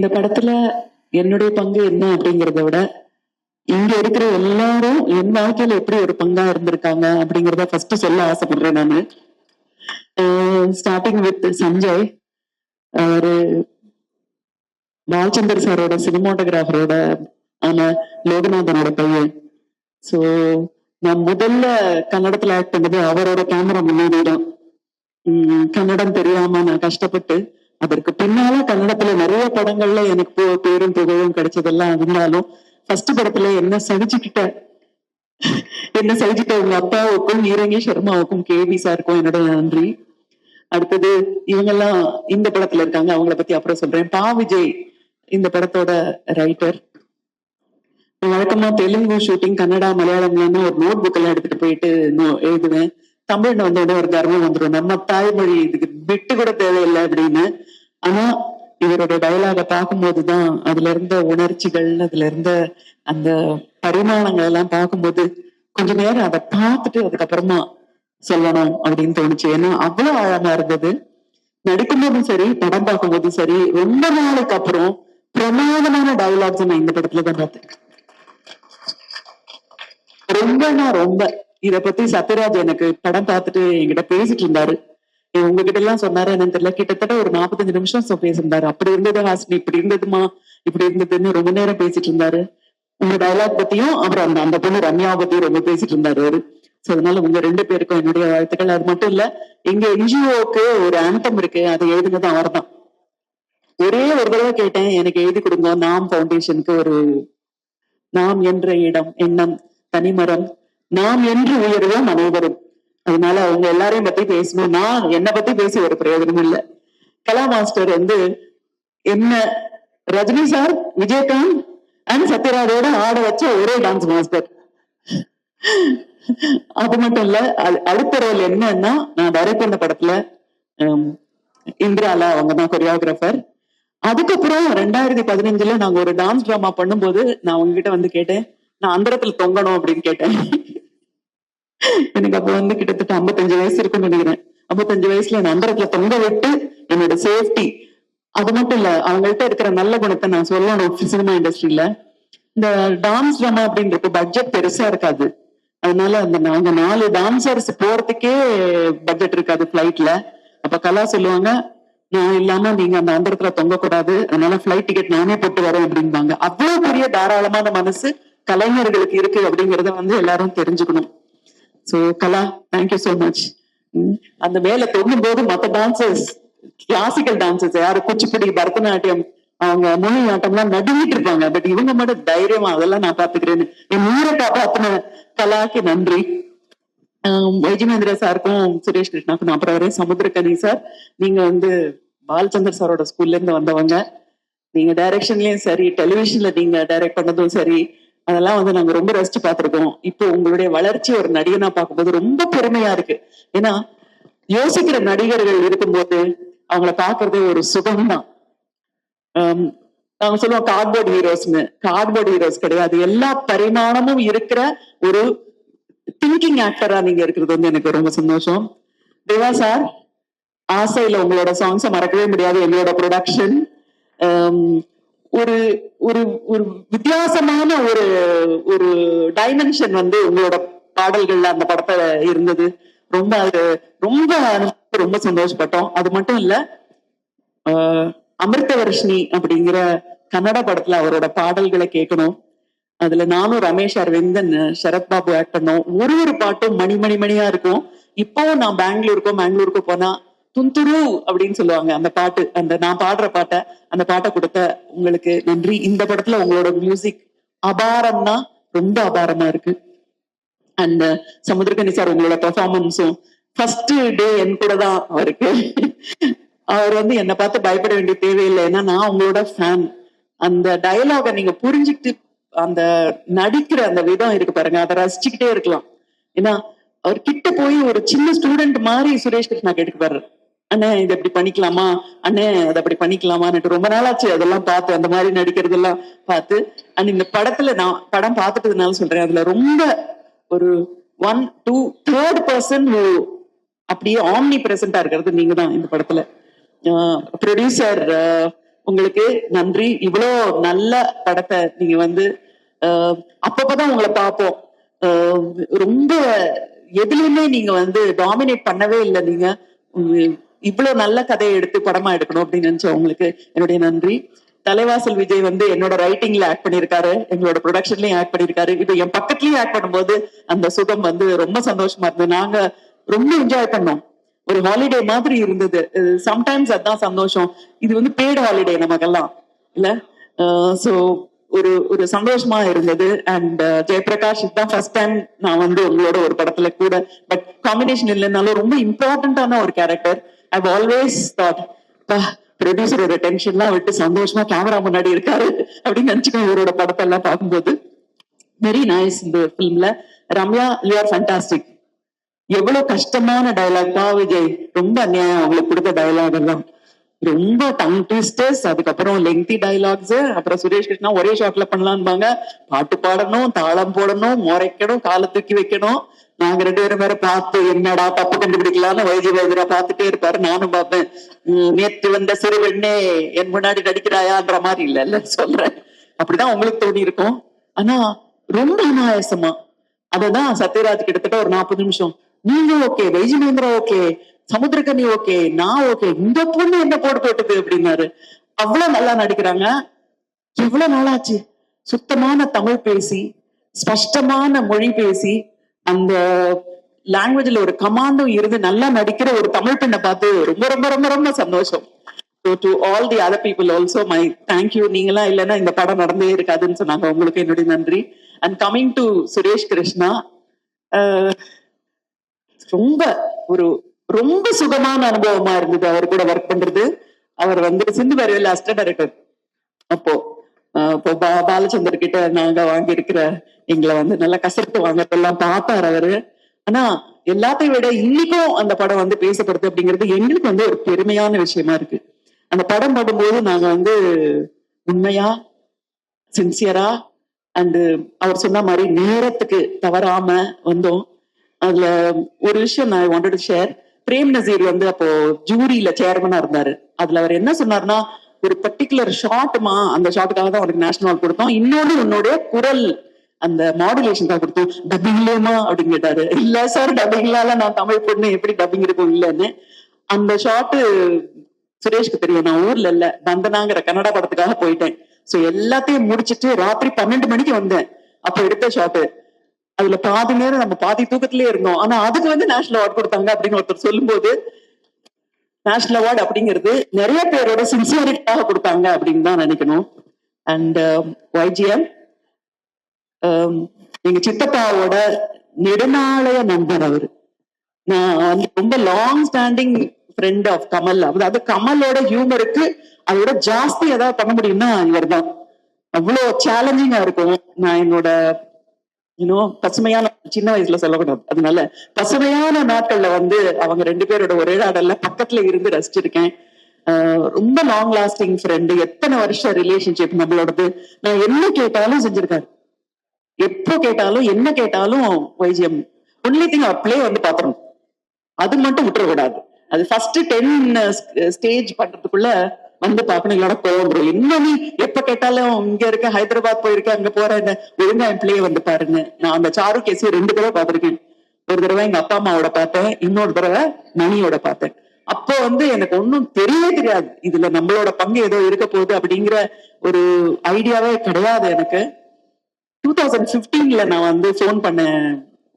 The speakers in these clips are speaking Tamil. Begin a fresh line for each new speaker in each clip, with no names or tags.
இந்த படத்துல என்னுடைய பங்கு என்ன அப்படிங்கறத விட இங்க இருக்கிற எல்லாரும் என் வாழ்க்கையில எப்படி ஒரு பங்கா இருந்திருக்காங்க அப்படிங்கறத ஃபர்ஸ்ட் சொல்ல ஆசைப்படுறேன் நானு. ஸ்டார்டிங் வித் சஞ்சய் அவரு பாலச்சந்தர் சாரோட சினிமாட்டோகிராஃபரோட ஆன லோகநாதனோட பையன். சோ நான் முதல்ல கன்னடத்துல ஆக்ட் பண்ணது அவரோட கேமரா முன்னாடி தான் உம் கன்னடம் தெரியாம நான் கஷ்டப்பட்டு அதற்கு பின்னால கன்னடத்துல நிறைய படங்கள்ல எனக்கு பேரும் புகழும் கிடைச்சதெல்லாம் இருந்தாலும் ஃபர்ஸ்ட் படத்துல என்ன சகிச்சுக்கிட்ட என்ன சகிச்சுட்ட உங்க அப்பாவுக்கும் நீரங்கி சர்மாவுக்கும் கேவி சாருக்கும் என்னோட நன்றி. அடுத்தது இவங்கெல்லாம் இந்த படத்துல இருக்காங்க அவங்கள பத்தி அப்புறம் சொல்றேன். பா விஜய் இந்த படத்தோட ரைட்டர் வழக்கமா தெலுங்கு ஷூட்டிங் கன்னடா மலையாளம்லாம் ஒரு நோட் புக் எல்லாம் எடுத்துட்டு போயிட்டு எழுதுவேன். தமிழ்ல வந்த உடனே ஒரு கர்வம் வந்துடும் நம்ம தாய்மொழி இதுக்கு விட்டு கூட தேவையில்லை அப்படின்னு. ஆனா இவரோட டயலாக பார்க்கும்போதுதான் அதுல இருந்த உணர்ச்சிகள் அதுல இருந்த அந்த பரிமாணங்கள் எல்லாம் பார்க்கும்போது கொஞ்ச நேரம் அதை பார்த்துட்டு அதுக்கப்புறமா சொல்லணும் அப்படின்னு தோணுச்சு. ஏன்னா அவ்வளவு ஆழமா இருந்தது. நடிக்கும்போதும் சரி படம் பார்க்கும்போதும் சரி ரொம்ப நாளைக்கு அப்புறம் பிரமாதமான டயலாக்ஸ் நான் இந்த படத்துல தான் பார்த்தேன் ரொம்பனா ரொம்ப. இத பத்தி சத்யராஜ் எனக்கு படம் பார்த்துட்டு என்கிட்ட பேசிட்டு இருந்தாரு. உங்ககிட்ட எல்லாம் சொன்னாரு என்னன்னு தெரியல. கிட்டத்தட்ட ஒரு நாற்பத்தஞ்சு நிமிஷம் பேசியிருந்தாரு. அப்படி இருந்தது ஹாஸ்மி இப்படி இருந்ததுமா? இப்படி இருந்ததுன்னு ரொம்ப நேரம் பேசிட்டு இருந்தாரு உங்க டைலாக் பத்தியும் அப்புறம் அந்த அந்த பொண்ணு ரம்யாவை பத்தியும் ரொம்ப பேசிட்டு இருந்தாரு அவரு. சோ அதனால உங்க ரெண்டு பேருக்கும் என்னுடைய வாழ்த்துக்கள். அது மட்டும் இல்ல எங்க என்ஜிஓக்கு ஒரு ஆந்தம் இருக்கு. அதை எழுதுனது அவர்தான். ஒரே ஒரு தடவை கேட்டேன் எனக்கு எழுதி கொடுங்க. நாம் பவுண்டேஷனுக்கு ஒரு நாம் என்ற இடம் எண்ணம் தனிமரம். நாம் என்று உயர்வோம் அனைவரும். அதனால அவங்க எல்லாரையும் பத்தி பேசணும் நான் என்னை பத்தி பேசி ஒரு பிரயோஜனம் இல்ல. கலா மாஸ்டர் வந்து என்ன ரஜினி சார் விஜயகாந்த் அண்ட் சத்யராஜோட ஆட வச்ச ஒரே டான்ஸ் மாஸ்டர் அது மட்டும் இல்ல அடுத்த ரோல் என்னன்னா நான் டைரக்ட் பண்ண படத்துல இந்திராலா அவங்க தான் கொரியோகிராஃபர் அதுக்கப்புறம் ரெண்டாயிரத்தி பதினஞ்சுல நாங்க ஒரு டான்ஸ் டிராமா பண்ணும்போது நான் உங்ககிட்ட வந்து கேட்டேன் நான் அந்தரத்துல தொங்கணும் அப்படின்னு கேட்டேன். எனக்கு அப்ப வந்து கிட்டத்தட்ட 55 வயசு இருக்கும்னு நினைக்கிறேன். 55 வயசுல என் அந்தரத்துல தொங்க விட்டு என்னோட சேஃப்டி அது மட்டும் இல்ல அவங்கள்ட்ட இருக்கிற நல்ல குணத்தை நான் சொல்லணும் சினிமா இண்டஸ்ட்ரியில இந்த டான்ஸ் டிராமா அப்படின்றப்ப பட்ஜெட் பெருசா இருக்காது. அதனால அந்த நாங்க நாலு டான்சர்ஸ் போறதுக்கே பட்ஜெட் இருக்காது பிளைட்ல அப்ப கலா சொல்லுவாங்க நான் இல்லாம நீங்க அந்த அந்தரத்துல தொங்க கூடாது அதனால பிளைட் டிக்கெட் நானே போட்டு வரேன் அப்படிம்பாங்க. அவ்வளவு பெரிய தாராளமான மனசு கலைஞர்களுக்கு இருக்கு அப்படிங்கறத வந்து எல்லாரும் தெரிஞ்சுக்கணும். So Kala thank you so much அந்த மேல தொங்கும் போது மத்த டான்சர்ஸ் கிளாசிக்கல் டான்சர்ஸ் யாரு குச்சிப்புடி பரதநாட்டியம் அவங்க மொழி ஆட்டம்லாம் நடுங்கிட்டு இருப்பாங்க பட் இவங்க மட்டும் தைரியமா அதெல்லாம் நான் பாத்துக்கிறேன்னு என் ஊரை காப்பாத்தின கலாக்கு நன்றி. ஆஹ் சாருக்கும் சுரேஷ் கிருஷ்ணாக்கும் அப்புறம் வரேன் சமுத்திரக்கனி சார். நீங்க வந்து பாலச்சந்தர் சாரோட ஸ்கூல்ல இருந்து வந்தவங்க. நீங்க டைரக்ஷன்லயும் சரி டெலிவிஷன்ல நீங்க டைரக்ட் பண்ணதும் சரி. அதெல்லாம் வந்து நாங்க ரொம்ப ரசிச்சு பார்த்திருக்கோம். இப்போ உங்களுடைய வளர்ச்சி ஒரு நடிகனா பார்க்கும்போது ரொம்ப பெருமையா இருக்கு. ஏன்னா யோசிக்கிற நடிகர்கள் இருக்கும்போது அவங்கள பாக்குறதே ஒரு சுகம்தான். ஆம், நாங்க சொல்லுவோம் கார்ட்போர்ட் ஹீரோஸ்னு கார்ட்போர்ட் ஹீரோஸ் கிடையாது. எல்லா பரிமாணமும் இருக்கிற ஒரு திங்கிங் ஆக்டரா நீங்க இருக்கிறது வந்து எனக்கு ரொம்ப சந்தோஷம். தேவா சார் ஆசையில உங்களோட சாங்ஸை மறக்கவே முடியாது. எங்களோட ப்ரொடக்ஷன் ஒரு ஒரு ஒரு வித்தியாசமான ஒரு ஒரு டைமென்ஷன் வந்து உங்களோட பாடல்கள்ல அந்த படத்துல இருந்தது. ரொம்ப அது ரொம்ப ரொம்ப சந்தோஷப்பட்டோம். அது மட்டும் இல்ல ஆஹ் அமிர்தவர்ஷினி அப்படிங்கிற கன்னட படத்துல அவரோட பாடல்களை கேட்கணும். அதுல நானும் ரமேஷ் அரவிந்தன் சரத் பாபு ஆக்ட் பண்ணோம். ஒரு ஒரு பாட்டும் மணி மணி மணியா இருக்கும். இப்போ நான் பெங்களூருக்கோ பெங்களூருக்கோ போனா துந்துரு அப்படின்னு சொல்லுவாங்க. அந்த பாட்டு அந்த நான் பாடுற பாட்டை அந்த பாட்டை கொடுத்த உங்களுக்கு நன்றி. இந்த படத்துல உங்களோட மியூசிக் அபாரம்னா ரொம்ப அபாரமா இருக்கு. அண்ட் uh, சமுத்திரகனி சார் உங்களோட பெர்ஃபார்மன்ஸும் ஃபர்ஸ்ட் டே என் கூட தான் அவருக்கு. அவர் வந்து என்னை பார்த்து பயப்பட வேண்டிய தேவையில்லை. ஏன்னா நான் உங்களோட ஃபேன் அந்த டயலாக நீங்க புரிஞ்சுக்கிட்டு அந்த நடிக்கிற அந்த விதம் இருக்கு பாருங்க. அதை ரசிச்சுக்கிட்டே இருக்கலாம். ஏன்னா அவர் கிட்ட போய் ஒரு சின்ன ஸ்டூடெண்ட் மாதிரி சுரேஷ் கிருஷ்ணா கேட்டுக்கு பாரு அண்ணே இதை அப்படி பண்ணிக்கலாமா? அண்ணே அதை அப்படி பண்ணிக்கலாமான்னுட்டு ரொம்ப நாளாச்சு. அதெல்லாம் பார்த்து அந்த மாதிரி நடிக்கிறதெல்லாம் பார்த்து. அண்ட் இந்த படத்துல நான் படம் பார்த்துட்டதுனால சொல்றேன். அதுல ரொம்ப ஒரு ஒன் டூ தேர்ட் பர்சன் அப்படியே ஆம்னி பிரசண்டா இருக்கிறது நீங்க தான் இந்த படத்துல. ப்ரொடியூசர் உங்களுக்கு நன்றி. இவ்வளோ நல்ல படத்தை நீங்க வந்து அப்பப்பதான் உங்களை பார்ப்போம். ரொம்ப எதுலையுமே நீங்க வந்து டாமினேட் பண்ணவே இல்லை நீங்க. இவ்வளவு நல்ல கதையை எடுத்து படமா எடுக்கணும் அப்படின்னு நினைச்சோம் உங்களுக்கு என்னுடைய நன்றி. தலைவாசல் விஜய் வந்து என்னோட ரைட்டிங்ல ஆக்ட் பண்ணிருக்காரு எங்களோட ப்ரொடக்ஷன்லயும் ஆக்ட் பண்ணிருக்காரு இப்ப என் பக்கத்துலயும் ஆக்ட் பண்ணும்போது அந்த சுகம் வந்து ரொம்ப சந்தோஷமா இருந்தது. நாங்க ரொம்ப என்ஜாய் பண்ணோம். ஒரு ஹாலிடே மாதிரி இருந்தது. சம்டைம்ஸ் அதான் சந்தோஷம். இது வந்து பேடு ஹாலிடே நமக்கெல்லாம். இல்ல? சோ ஒரு ஒரு சந்தோஷமா இருந்தது. அண்ட் ஜெயபிரகாஷ் இதுதான் ஃபர்ஸ்ட் டைம் நான் வந்து உங்களோட ஒரு படத்துல கூட. பட் காம்பினேஷன் இல்லைனாலும் ரொம்ப இம்பார்ட்டன்டான ஒரு கேரக்டர் ஐ ஆல்வேஸ் தாட் ப்ரொடியூசரோட டென்ஷன்லாம் விட்டு சந்தோஷமா கேமரா முன்னாடி இருக்காரு அப்படின்னு நினைச்சுக்கோ இவரோட படத்தை எல்லாம் பார்க்கும்போது. வெரி நைஸ் இந்த ஃபிலிம்ல ரம்யா யூ ஆர் ஃபண்டாஸ்டிக் எவ்வளவு கஷ்டமான டயலாக் பா விஜய். ரொம்ப அநியாயம். அவங்களுக்கு கொடுத்த டயலாக் எல்லாம். ரொம்ப டங் ட்விஸ்டர்ஸ் அதுக்கப்புறம் லெங்தி டயலாக்ஸ் அப்புறம் சுரேஷ் கிருஷ்ணா ஒரே ஷாட்ல பண்ணலாம்பாங்க. பாட்டு பாடணும் தாளம் போடணும் முறைக்கணும் காலை தூக்கி வைக்கணும். நாங்க ரெண்டு பேரும் வேற பார்த்து என்னடா தப்பு கண்டுபிடிக்கலாம்னு வைஜி வைத்தியரா பார்த்துட்டே இருப்பாரு. நானும் பார்ப்பேன். நேற்று வந்த சிறுவெண்ணே என் முன்னாடி நடிக்கிறாயான்ற மாதிரி இல்ல இல்ல சொல்றேன். அப்படிதான் உங்களுக்கு தோணி இருக்கும். ஆனா ரொம்ப அனாயாசமா. அததான் சத்யராஜ் கிட்டத்தட்ட ஒரு நாற்பது நிமிஷம். நீங்க okay Y G Mahendra okay Samuthirakani okay நான் ஓகே இந்த பொண்ணு என்ன போட்டு போட்டுது அப்படின்னாரு. அவ்வளவு நல்லா நடிக்கிறாங்க. எவ்வளவு நாளாச்சு? சுத்தமான தமிழ் பேசி ஸ்பஷ்டமான மொழி பேசி அந்த லாங்குவேஜ்ல ஒரு கமாண்டும் இருந்து நல்லா நடிக்கிற ஒரு தமிழ் பெண்ணை பார்த்து ரொம்ப ரொம்ப ரொம்ப ரொம்ப சந்தோஷம். So to all the other people also my thank you நீங்களா இல்லைன்னா இந்த படம் நடந்தே இருக்காதுன்னு சொன்னாங்க. உங்களுக்கு என்னுடைய நன்றி. And coming to Suresh Krishna ரொம்ப ஒரு ரொம்ப சுகமான அனுபவமா இருந்தது. அவர் கூட ஒர்க் பண்றது. அவர் வந்து சிந்து வரையில் அஸ்ட டைரக்டர் அப்போ இப்போ பாலச்சந்தர் கிட்ட நாங்க வாங்கி இருக்கிற எங்களை வந்து நல்லா கசரத்து வாங்கறதெல்லாம் பார்த்தாரு அவரு. ஆனா எல்லாத்தையும் விட இன்னைக்கும் அந்த படம் வந்து பேசப்படுது அப்படிங்கிறது எங்களுக்கு வந்து ஒரு பெருமையான விஷயமா இருக்கு. அந்த படம் பாடும்போது நாங்க வந்து உண்மையா சின்சியரா அண்ட் அவர் சொன்ன மாதிரி நேரத்துக்கு தவறாம வந்தோம். அதுல ஒரு விஷயம் நான் வாண்டட் ஷேர் பிரேம் நசீர் வந்து அப்போ ஜூரியில சேர்மனா இருந்தாரு. அதுல அவர் என்ன சொன்னார்னா ஒரு பர்டிகுலர் ஷாட்மா அந்த ஷாட்டுக்காக தான் உனக்கு நேஷனல் அவார்ட் கொடுத்தோம். இன்னொன்னு உன்னுடைய குரல் அந்த மாடுலேஷன் தான் கொடுத்தோம். டப்பிங்லேயுமா அப்படின்னு கேட்டாரு. இல்ல சார் டப்பிங்லால நான் தமிழ் பொண்ணு எப்படி டப்பிங் இருக்கும் இல்லைன்னு. அந்த ஷாட்டு சுரேஷ்க்கு தெரியும். நான் ஊர்ல இல்ல. தந்தனாங்கிற கன்னடா படத்துக்காக போயிட்டேன். சோ எல்லாத்தையும் முடிச்சிட்டு ராத்திரி பன்னெண்டு மணிக்கு வந்தேன். அப்ப எடுத்த ஷாட்டு அதுல பாதி நேரம் நம்ம பாதி தூக்கத்திலேயே இருந்தோம். ஆனா அதுக்கு வந்து நேஷனல் அவார்ட் கொடுத்தாங்க அப்படின்னு ஒருத்தர் சொல்லும்போது நேஷனல் அவார்டு அப்படிங்கிறது நிறைய பேரோட சின்சியரிட்டிக்காக கொடுத்தாங்க அப்படின்னு தான் நினைக்கணும். அண்ட் ஒய்ஜிஎம் um, um, எங்க சித்தப்பாவோட நெடுநாளைய நண்பர் அவரு. நான் வந்து ரொம்ப long standing friend of Kamal அதாவது கமலோட ஹியூமருக்கு அதோட ஜாஸ்தி ஏதாவது பண்ண முடியும்னா இவர் தான் அவ்வளோ சேலஞ்சிங்கா இருக்கும். நான் என்னோட இன்னும் பசுமையான சின்ன வயசுல சொல்லக்கூடாது. அதனால பசுமையான நாட்கள்ல வந்து அவங்க ரெண்டு பேரோட ஒரே ஆடல்ல பக்கத்துல இருந்து ரசிச்சிருக்கேன். ரொம்ப லாங் லாஸ்டிங் ஃப்ரெண்டு எத்தனை வருஷம் ரிலேஷன்ஷிப் நம்மளோடது? நான் என்ன கேட்டாலும் செஞ்சிருக்காரு. எப்போ கேட்டாலும் என்ன கேட்டாலும் வைஜியம் ஒன்லி திங் அப்படியே வந்து பாத்துறோம் அது மட்டும் விட்டுறக்கூடாது. அது ஃபர்ஸ்ட் டென் ஸ்டேஜ் பண்றதுக்குள்ள வந்து பார்க்கணும் இல்லைன்னா கோவம் வரும். என்ன நீ எப்ப கேட்டாலும் இங்க இருக்க ஹைதராபாத் போயிருக்க அங்க போறேன்னு ஒழுங்கா என் பிள்ளைய வந்து பாருங்க. நான் அந்த சாரு கேசி ரெண்டு தடவை பார்த்திருக்கேன். ஒரு தடவை எங்க அப்பா அம்மாவோட பார்த்தேன் இன்னொரு தடவை மணியோட பார்த்தேன். அப்போ வந்து எனக்கு ஒன்றும் தெரியவே தெரியாது. இதுல நம்மளோட பங்கு ஏதோ இருக்க போகுது அப்படிங்கிற ஒரு ஐடியாவே கிடையாது எனக்கு. டூ தௌசண்ட் பிப்டீன்ல நான் வந்து போன் பண்ணேன்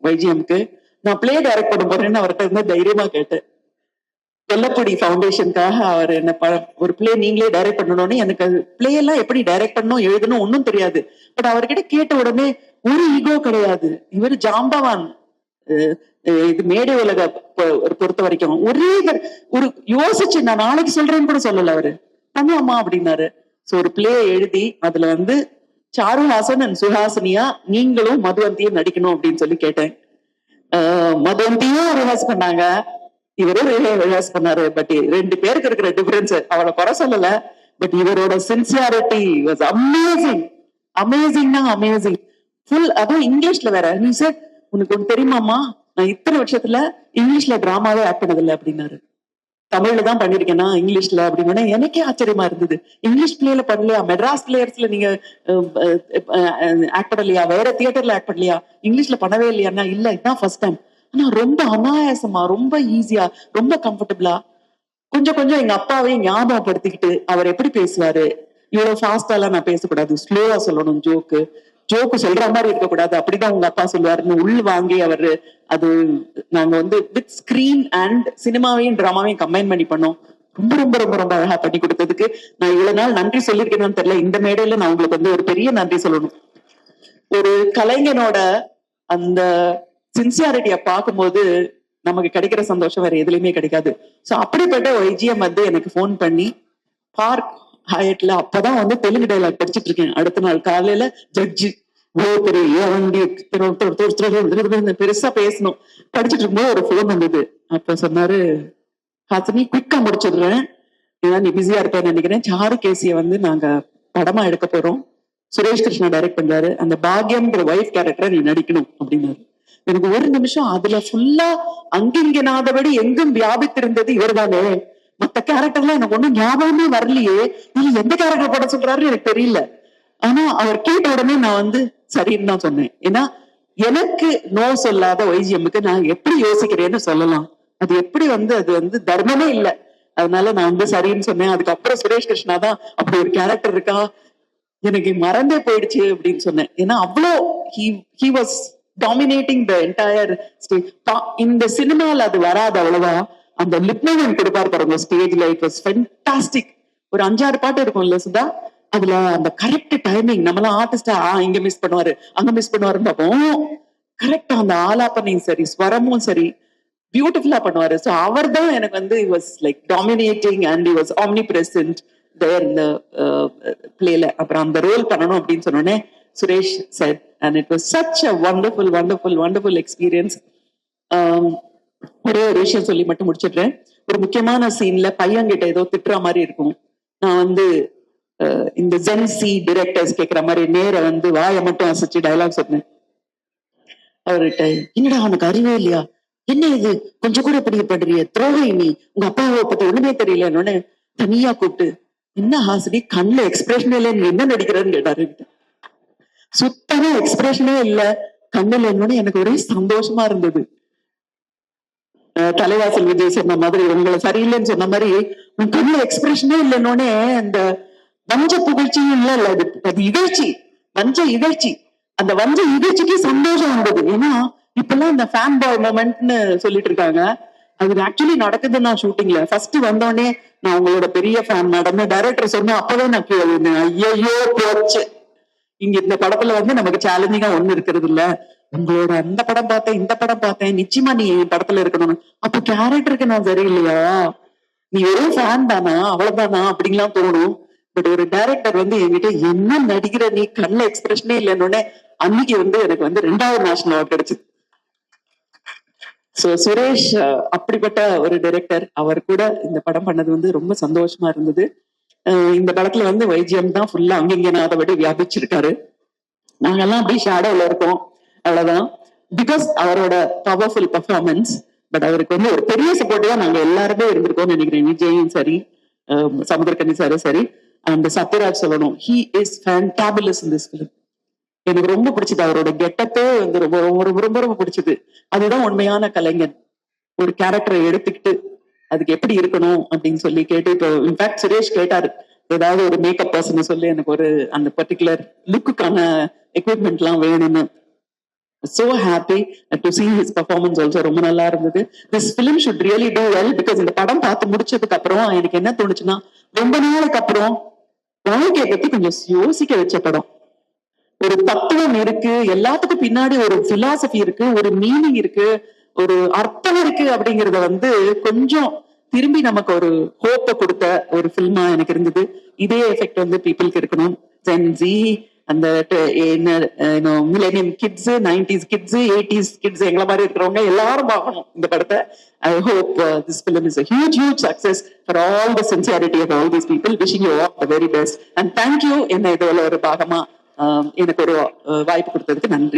வைஜிஎம்க்கு நான் பிளே டைரக்ட் பண்ண போறேன்னு அவர்கிட்ட இருந்து தைரியமா கேட்டேன். கொல்லப்படி ஃபவுண்டேஷனுக்காக அவர் என்ன ப- ஒரு பிளே நீங்களே டைரக்ட் பண்ணணும்னு எனக்கு அது பிளே எல்லாம் எப்படி டைரக்ட் பண்ணணும் எழுதணும் ஒன்றும் தெரியாது. பட் அவர்கிட்ட கேட்ட உடனே ஒரு ஈகோ கிடையாது. இவர் ஜாம்பவான். இது மேடை உலக பொறுத்த வரைக்கும். ஒரே ஒரு யோசிச்சு நான் நாளைக்கு சொல்றேன்னு கூட சொல்லல அவரு. பண்ணலாமா அப்படின்னாரு. சோ ஒரு பிளே எழுதி அதுல வந்து சாருஹாசன் அண்ட் சுஹாசினியா நீங்களும் மதுவந்தியும் நடிக்கணும் அப்படின்னு சொல்லி கேட்டேன். ஆஹ் மதுவந்தியும் ரிஹர்ஸ் பண்ணாங்க. இவரும் ரிஹர்ஸ் பண்ணாரு பட் ரெண்டு பேருக்கு இருக்கிற டிஃபரன்ஸ் அவளை குறை சொல்லல பட் இவரோட சின்சியாரிட்டி வாஸ் அமேசிங் அமேசிங்னா அமேசிங் ஃபுல் அதுவும் இங்கிலீஷ்ல வேற. நீ சார் உனக்கு ஒன்று தெரியுமாமா நான் இத்தனை வருஷத்துல இங்கிலீஷ்ல டிராமாவே ஆக்ட் பண்ணதில்லை அப்படின்னாரு. தமிழ்ல தான் பண்ணிருக்கேனா இங்கிலீஷ்ல அப்படின்னு எனக்கே ஆச்சரியமா இருந்தது. இங்கிலீஷ் பிளேல பண்ணலையா? மெட்ராஸ் பிளேயர்ஸ்ல நீங்க ஆக்ட் பண்ணலையா? வேற தியேட்டர்ல ஆக்ட் பண்ணலையா? இங்கிலீஷ்ல பண்ணவே இல்லையான்னா இல்ல இதான் ஃபர்ஸ்ட் டைம் ஆனா ரொம்ப அனாயாசமா ரொம்ப ஈஸியா ரொம்ப கம்ஃபர்டபுளா கொஞ்சம் கொஞ்சம் எங்க அப்பாவையும் ஞாபகப்படுத்திக்கிட்டு அவர் எப்படி பேசுவாரு? இவ்வளவு ஃபாஸ்டா எல்லாம் நான் பேசக்கூடாது ஸ்லோவா சொல்லணும் ஜோக்கு ஜோக்கு சொல்ற மாதிரி இருக்கக்கூடாது அப்படிதான் உங்க அப்பா சொல்லுவாருன்னு உள் வாங்கி அவரு அது நாங்க வந்து வித் ஸ்கிரீன் அண்ட் சினிமாவையும் டிராமாவையும் கம்பைன் பண்ணி பண்ணோம். ரொம்ப ரொம்ப ரொம்ப ரொம்ப அழகா பண்ணி கொடுத்ததுக்கு. நான் இவ்வளவு நாள் நன்றி சொல்லியிருக்கேன்னு தெரியல. இந்த மேடையில நான் உங்களுக்கு வந்து ஒரு பெரிய நன்றி சொல்லணும். ஒரு கலைஞனோட அந்த சின்சியாரிட்டிய பார்க்கும்போது நமக்கு கிடைக்கிற சந்தோஷம் வேற எதுலயுமே கிடைக்காது. சோ அப்படிப்பட்ட ஒய்ஜிஎம் வந்து எனக்கு ஃபோன் பண்ணி பார்க் ஹயட்ல அப்பதான் வந்து தெலுங்கு டைலாக் படிச்சுட்டு இருக்கேன் அடுத்த நாள் காலையில ஜட்ஜி இவ்வளவு பெரிய பெருசா பேசணும். படிச்சிட்டு இருக்கும்போது ஒரு ஃபோன் வந்தது. அப்ப சொன்னாரு ஹாசினி குயிக்கா முடிச்சிடுறேன். ஏன்னா நீ பிஸியா இருப்பேன்னு நினைக்கிறேன். சாரு கேசிய வந்து நாங்க படமா எடுக்க போறோம். சுரேஷ் கிருஷ்ணா டைரக்ட் பண்றாரு. அந்த பாக்யம்ன்ற ஒய்ஃப் கேரக்டரை நீ நடிக்கணும் அப்படின்னாரு. எனக்கு ஒரு நிமிஷம் அதுல ஃபுல்லா அங்கிங்கனாதபடி எங்கும் வியாபித்திருந்தது இவர்தானே? மத்த கேரக்டர்லாம் எனக்கு ஒண்ணும் ஞாபகமே வரலையே. இது எந்த கேரக்டர் போட சொல்றாருன்னு எனக்கு தெரியல. ஆனா அவர் கேட்ட உடனே நான் வந்து சரின்னு தான் சொன்னேன். ஏன்னா எனக்கு நோ சொல்லாத ஒய்ஜிஎம்முக்கு நான் எப்படி யோசிக்கிறேன்னு சொல்லலாம். அது எப்படி வந்து அது வந்து தர்மமே இல்ல. அதனால நான் வந்து சரின்னு சொன்னேன். அதுக்கப்புறம் சுரேஷ் கிருஷ்ணா தான் அப்படி ஒரு கேரக்டர் இருக்கா? எனக்கு மறந்தே போயிடுச்சு அப்படின்னு சொன்னேன். ஏன்னா அவ்வளோ he he was dominating the entire stage இந்த சினிமால அது வராது அவ்வளவா. அந்த லிப்மேன் கொடுப்பார் பாருங்க ஸ்டேஜ்ல இட் வாஸ் ஃபென்டாஸ்டிக் ஒரு அஞ்சாறு பாட்டு இருக்கும்ல சுதா? அதுல அந்த கரெக்ட் டைமிங் நம்மளாம் ஆர்டிஸ்டா இங்க மிஸ் பண்ணுவாரு அங்க மிஸ் பண்ணுவாருன்னு பார்ப்போம். கரெக்டா அந்த ஆலாப்பனையும் சரி ஸ்வரமும் சரி பியூட்டிஃபுல்லா பண்ணுவாரு. சோ அவர் தான் எனக்கு வந்து was like dominating and was omnipresent there இந்த பிளேல அப்புறம் அந்த ரோல் பண்ணணும் அப்படின்னு சொன்னோடனே Suresh sir and it was such a wonderful wonderful wonderful experience ஒரே ஒரு விஷயம் சொல்லி மட்டும் முடிச்சிடுறேன். ஒரு முக்கியமான சீன்ல பையன்கிட்ட ஏதோ திட்டுற மாதிரி இருக்கும். நான் வந்து இந்த ஜென்சி டிரெக்டர்ஸ் கேட்குற மாதிரி நேர வந்து வாயை மட்டும் அசைச்சு டைலாக் சொன்னேன். அவர்கிட்ட என்னடா அவனுக்கு அறிவே இல்லையா? என்ன இது? கொஞ்சம் கூட பிரியப்படுறிய? துரோகை நீ? உங்க அப்பாவை பத்தி ஒண்ணுமே தெரியலன்னு தனியா கூப்பிட்டு என்ன ஹாசினி கண்ணுல எக்ஸ்பிரஷன் இல்லைன்னு நீ என்ன நடிக்கிறன்னு கேட்டாரு சுத்தமா எக்ஸ்பிரஷனே இல்ல. கண்ணுல என்னன்னு எனக்கு ஒரே சந்தோஷமா இருந்தது. தலைவாசல் விஜய் சொன்ன மாதிரி உங்களை சரியில்லைன்னு சொன்ன மாதிரி உன் கண்ணுல எக்ஸ்பிரஷனே இல்லைன்னொடனே அந்த வஞ்ச புகழ்ச்சியும் இல்ல இல்ல அது அது இகழ்ச்சி வஞ்ச இகழ்ச்சி. அந்த வஞ்ச இகழ்ச்சிக்கு சந்தோஷம் வந்தது. ஏன்னா இப்பெல்லாம் இந்த ஃபேன் பாய் மூமெண்ட்னு சொல்லிட்டு இருக்காங்க. அது ஆக்சுவலி நடக்குது நான் ஷூட்டிங்ல ஃபர்ஸ்ட் வந்தோடனே நான் உங்களோட பெரிய ஃபேன் நடந்து டைரக்டர் சொன்னேன். அப்பவே நான் கேள்வி ஐயோ போச்சு. இங்க இந்த படத்துல வந்து நமக்கு சேலஞ்சிங்கா ஒண்ணு இருக்கிறது இல்ல. உங்களோட அந்த படம் பார்த்தேன் இந்த படம் பார்த்தேன் நிச்சயமா நீ என் படத்துல இருக்கணும் அப்ப கேரக்டருக்கு நான் சரியில்லையா? நீ வெறும் ஃபேன் தானா? அவ்வளவுதானா? அப்படின்லாம் தோணும். பட் ஒரு டைரக்டர் வந்து என்கிட்ட என்ன நடிக்கிற நீ கண்ண எக்ஸ்பிரஷனே இல்லைன்னு அன்னைக்கு வந்து எனக்கு வந்து ரெண்டாவது நேஷனல் அவார்ட் கிடைச்சது. சோ சுரேஷ் அப்படிப்பட்ட ஒரு டைரக்டர் அவர் கூட இந்த படம் பண்ணது வந்து ரொம்ப சந்தோஷமா இருந்தது. இந்த படத்துல வந்து வைஜியம் தான் ஃபுல்லா அங்கிங்கனாதபடி வியாபிச்சிருக்காரு. நாங்கெல்லாம் அப்படியே ஷேடோல இருக்கோம். அவ்வளவுதான். பிகாஸ் அவரோட பவர்ஃபுல் பர்ஃபார்மன்ஸ் பட் அவருக்கு வந்து ஒரு பெரிய சப்போர்ட்டிவா நாங்க எல்லாருமே இருந்திருக்கோம்னு நினைக்கிறேன். விஜயும் சரி அஹ், சாரும் சரி அண்ட் சத்யராஜ் சொல்லணும். He is fantabulous in this film எனக்கு ரொம்ப பிடிச்சது அவரோட கெட்டப்பே வந்து ரொம்ப ரொம்ப ரொம்ப ரொம்ப ரொம்ப பிடிச்சது. அதுதான் உண்மையான கலைஞன் ஒரு கேரக்டரை எடுத்துக்கிட்டு அதுக்கு எப்படி இருக்கணும் அப்படின்னு சொல்லி கேட்டு இப்போ இன்ஃபேக்ட் சுரேஷ் கேட்டாரு. ஏதாவது ஒரு மேக்கப் பர்சன் சொல்லி எனக்கு ஒரு அந்த பர்டிகுலர் லுக்குக்கான எக்யூப்மெண்ட் எல்லாம் வேணும்னு. So happy to see his performance also ரொம்ப நல்லா இருந்தது. This film should really do well because இந்த படம் பார்த்து முடிச்சதுக்கு அப்புறம் எனக்கு என்ன தோணுச்சுன்னா ரொம்ப நாளுக்கு அப்புறம் வாழ்க்கையை பத்தி கொஞ்சம் யோசிக்க வச்ச படம். ஒரு தத்துவம் இருக்கு எல்லாத்துக்கும் பின்னாடி ஒரு பிலாசபி இருக்கு ஒரு மீனிங் இருக்கு ஒரு அர்த்தம் இருக்கு அப்படிங்கறத வந்து கொஞ்சம் திரும்பி நமக்கு ஒரு ஹோப்பை கொடுத்த ஒரு ஃபில்மா எனக்கு இருந்தது. இதே எஃபெக்ட் வந்து பீப்புளுக்கு இருக்கணும் ஜென்ஜி அந்த millennium kids nineties kids eighties kids எங்களை மாதிரி இருக்கிறவங்க எல்லாரும் பார்க்கணும் இந்த படத்தை. I hope this film is huge huge success for all the sincerity of all these people wishing you all the very best and thank you என்ன இதோட ஒரு பாகமா ஆஹ் எனக்கு ஒரு வாய்ப்பு கொடுத்ததுக்கு நன்றி.